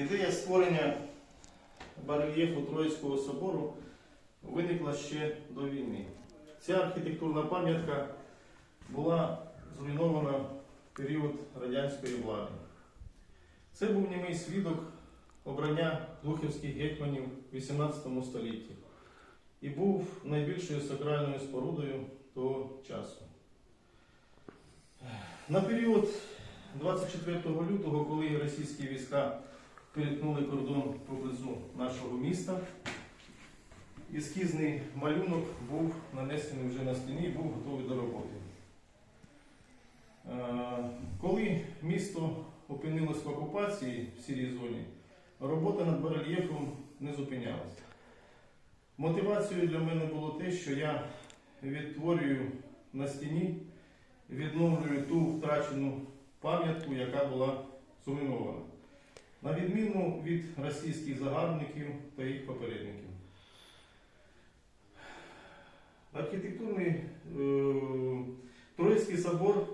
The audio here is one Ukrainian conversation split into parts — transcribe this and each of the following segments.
Ідея створення барельєфу Троїцького собору виникла ще до війни. Ця архітектурна пам'ятка була зруйнована в період радянської влади. Це був німий свідок обрання глухівських гетьманів в 18 столітті і був найбільшою сакральною спорудою того часу. На період 24 лютого, коли російські війська перетнули кордон поблизу нашого міста, ескізний малюнок був нанесений вже на стіні і був готовий до роботи. Е, Коли місто опинилось в окупації в сірій зоні, робота над барельєфом не зупинялася. Мотивацією для мене було те, що я відтворюю на стіні, відновлюю ту втрачену пам'ятку, яка була зруйнована, на відміну від російських загарбників та їх попередників. Архітектурний е, Троїцький собор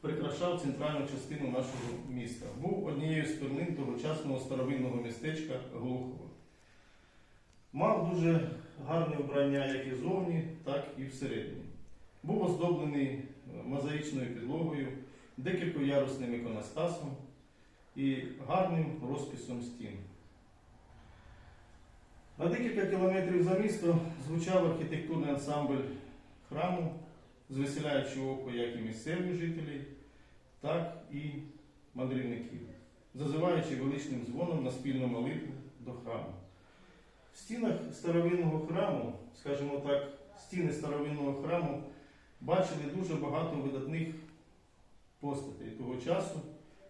прикрашав центральну частину нашого міста. Був однією з перлин тогочасного старовинного містечка Глухова. Мав дуже гарне вбрання як і зовні, так і всередині. Був оздоблений е, мозаїчною підлогою, декількоярусним іконостасом і гарним розписом стін. На декілька кілометрів за місто звучав архітектурний ансамбль храму, звеселяючи око як і місцевих жителів, так і мандрівників, зазиваючи величним дзвоном на спільну молитву до храму. В стінах старовинного храму, скажімо так, стіни старовинного храму бачили дуже багато видатних постатей того часу,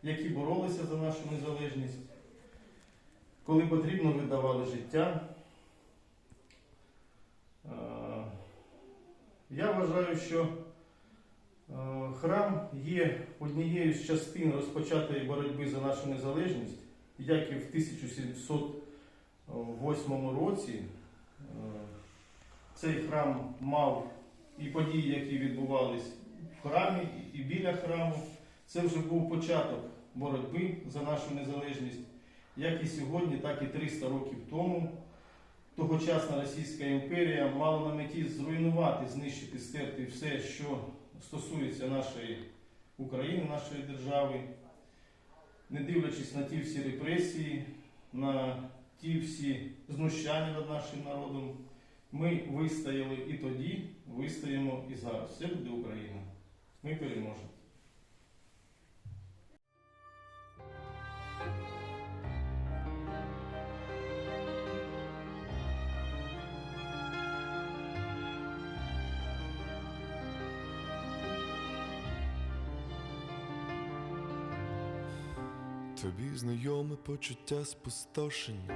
які боролися за нашу незалежність, коли потрібно видавали життя. Е, Я вважаю, що е, храм є однією з частин розпочатої боротьби за нашу незалежність, як і в 1708 році. Е, Цей храм мав і події, які відбувались в храмі, і біля храму. Це вже був початок боротьби за нашу незалежність, як і сьогодні, так і 300 років тому. Тогочасна Російська імперія мала на меті зруйнувати, знищити, стерти все, що стосується нашої України, нашої держави, не дивлячись на ті всі репресії, на ті всі знущання над нашим народом, ми вистояли і тоді, вистоїмо і зараз. Все буде Україна. Ми переможемо. Тобі знайоме почуття спустошення,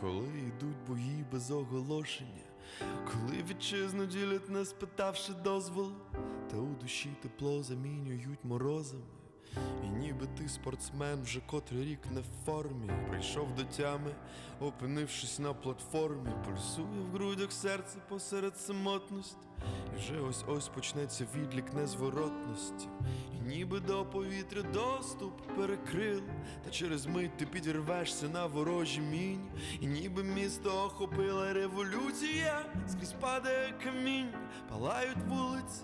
коли йдуть бої без оголошення, коли вітчизну ділять, не спитавши дозволу, та у душі тепло замінюють морозами. І ніби ти спортсмен вже котрий рік не в формі, прийшов до тями, опинившись на платформі, пульсує в грудях серце посеред самотності, і вже ось ось почнеться відлік незворотності, і ніби до повітря доступ перекрил, та через мить ти підірвешся на ворожі мінь, і ніби місто охопила революція, скрізь падає камінь, палають вулиці,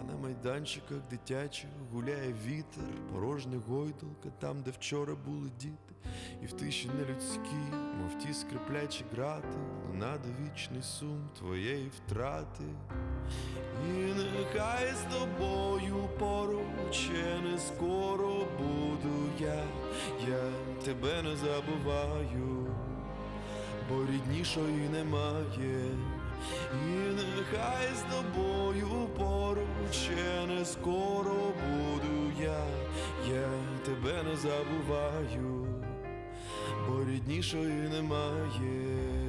а на майданчиках дитячих гуляє вітер, порожня гойдалка, там, де вчора були діти, і в тиші нелюдській, мов ті скриплячі грати, луна довічний сум твоєї втрати. І нехай з тобою поруч не скоро буду я, я тебе не забуваю, бо ріднішої немає. І нехай з тобою поруч не скоро буду я, я тебе не забуваю, бо ріднішої немає.